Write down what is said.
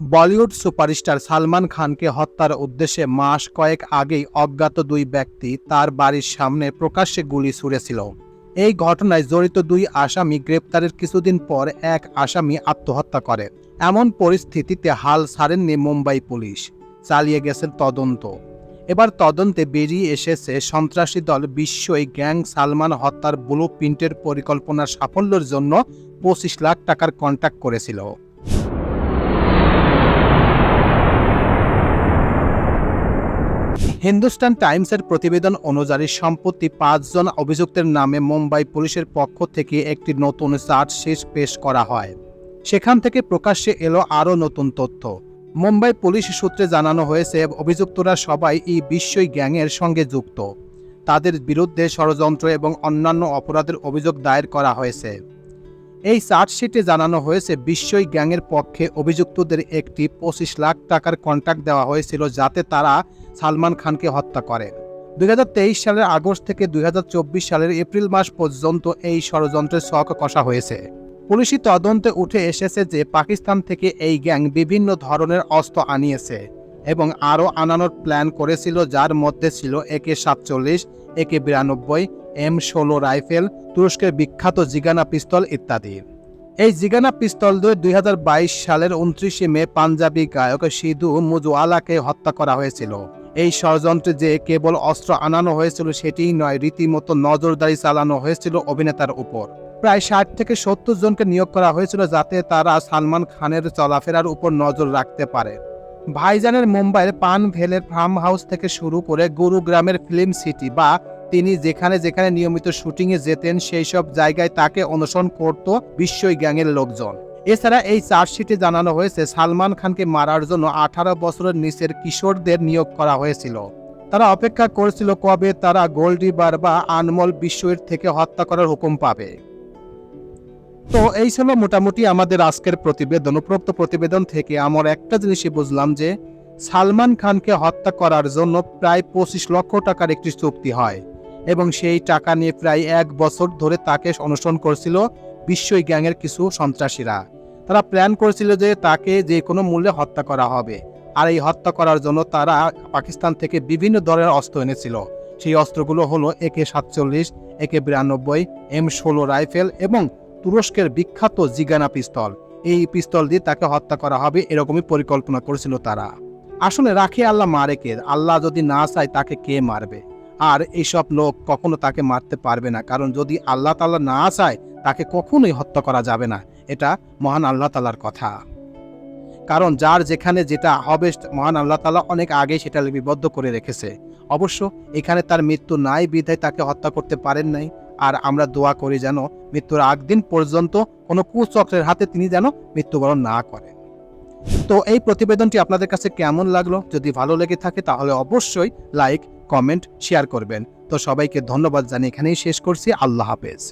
Bollywood superstar Salman খানকে হত্যার উদ্দেশ্যে মাস কয়েক আগেই অজ্ঞাত দুই ব্যক্তি তার বাড়ির সামনে প্রকাশ্যে গুলি ছুড়েছিল। এই ঘটনায় জড়িত দুই আসামি গ্রেপ্তারের কিছুদিন পর এক আসামি আত্মহত্যা করে। এমন পরিস্থিতিতে হাল ছাড়েননি মুম্বাই পুলিশ। চালিয়ে গেছে তদন্ত। এবার তদন্তে বেরিয়ে এসেছে সন্ত্রাসী দল বিশ্বই গ্যাং সালমান হত্যার ব্লু প্রিন্টের পরিকল্পনার সাফল্যের জন্য পঁচিশ লাখ টাকার কন্ট্যাক্ট করেছিল। হিন্দুস্তান টাইমসের প্রতিবেদন অনুযায়ী সম্প্রতি পাঁচজন অভিযুক্তের নামে মুম্বাই পুলিশের পক্ষ থেকে একটি নতুন চার্জশিট পেশ করা হয়। সেখান থেকে প্রকাশ্যে এলো আরও নতুন তথ্য। মুম্বাই পুলিশ সূত্রে জানানো হয়েছে, অভিযুক্তরা সবাই এই বিশ্বই গ্যাংয়ের সঙ্গে যুক্ত। তাদের বিরুদ্ধে ষড়যন্ত্র এবং অন্যান্য অপরাধের অভিযোগ দায়ের করা হয়েছে। এই চার্জশিটে জানানো হয়েছে, বিশ্বই গ্যাংয়ের পক্ষে অভিযুক্তদের একটি পঁচিশ লাখ টাকার কন্ট্রাক্ট দেওয়া হয়েছিল যাতে তারা সালমান খানকে হত্যা করে। দুই তেইশ সালের আগস্ট থেকে দুই হাজার চব্বিশ সালের এপ্রিল মাস পর্যন্ত এই ষড়যন্ত্রের শখ কষা হয়েছে। পুলিশি তদন্তে উঠে এসেছে যে পাকিস্তান থেকে এই গ্যাং বিভিন্ন ধরনের অস্ত্র আনিয়েছে এবং আরও আনানোর প্ল্যান করেছিল, যার মধ্যে ছিল একে সাতচল্লিশ, একে বিরানব্বই এম ষোলো রাইফেল, তুরস্কের বিখ্যাত জিগানা পিস্তল ইত্যাদি। এই জিগানা পিস্তল দিয়ে দুই সালের উনত্রিশে মে পাঞ্জাবি গায়ক সিধু মুজওয়ালাকে হত্যা করা হয়েছিল। এই ষড়যন্ত্রে যে কেবল অস্ত্র আনানো হয়েছিল, সেটিই নয়, রীতিমতো নজরদারি চালানো হয়েছিল অভিনেতার উপর। প্রায় ষাট থেকে সত্তর জনকে নিয়োগ করা হয়েছিল যাতে তারা সালমান খানের চলাফেরার উপর নজর রাখতে পারে। ভাইজানের মুম্বাইয়ের পান ভেলের ফার্ম হাউস থেকে শুরু করে গুরুগ্রামের ফিল্ম সিটি বা তিনি যেখানে যেখানে নিয়মিত শুটিংয়ে যেতেন, সেই সব জায়গায় তাকে অনুসরণ করত বিশ্বই গ্যাংয়ের লোকজন। এছাড়া এই চার্জশিটে জানানো হয়েছে, সালমান খানকে মারার জন্য আঠারো বছরের নিচের কিশোরদের নিয়োগ করা হয়েছিল। তারা অপেক্ষা করেছিল কবে তারা গোল্ডিবার বা আনমল বিশ্বের থেকে হত্যা করার হুকুম পাবে। তো এই ছিল মোটামুটি আমাদের আজকের প্রতিবেদন। উপরোক্ত প্রতিবেদন থেকে আমার একটা জিনিসই বুঝলাম যে, সালমান খানকে হত্যা করার জন্য প্রায় পঁচিশ লক্ষ টাকার একটি চুক্তি হয়। এবং সেই টাকা নিয়ে প্রায় এক বছর ধরে তাকে অনুসরণ করছিল বিশ্বই গ্যাংয়ের কিছু সন্ত্রাসীরা। তারা প্ল্যান করেছিল যে তাকে যে কোনো মূল্যে হত্যা করা হবে। আর এই হত্যা করার জন্য তারা পাকিস্তান থেকে বিভিন্ন ধরনের অস্ত্র এনেছিল। সেই অস্ত্রগুলো হলো একে সাতচল্লিশ, একে বিরানব্বই, এম ষোলো রাইফেল এবং তুরস্কের বিখ্যাত জিগানা পিস্তল। এই পিস্তল দিয়ে তাকে হত্যা করা হবে এরকমই পরিকল্পনা করেছিল তারা। আসলে রাখে আল্লাহ মারে কে আল্লাহ যদি না চায় তাকে কে মারবে? আর এইসব লোক কখনো তাকে মারতে পারবে না। কারণ যদি আল্লাহ তাল্লাহ না চায়, তাকে কখনোই হত্যা করা যাবে না। এটা মহান আল্লাহ তালার কথা। কারণ যার যেখানে যেটা হবে, মহান আল্লাহ তালা অনেক আগে সেটা লিপিবদ্ধ করে রেখেছে। অবশ্য এখানে তার মৃত্যু নাই, বিধায় তাকে হত্যা করতে পারেন নাই। আর আমরা দোয়া করি যেন মৃত্যুর আগ দিন পর্যন্ত কোনো কুচক্রের হাতে তিনি যেন মৃত্যুবরণ না করেন। তো এই প্রতিবেদনটি আপনাদের কাছে কেমন লাগল? যদি ভালো লেগে থাকে, তাহলে অবশ্যই লাইক কমেন্ট শেয়ার করবেন। তো সবাইকে ধন্যবাদ জানিয়ে এখানেই শেষ করছি। আল্লাহ হাফেজ।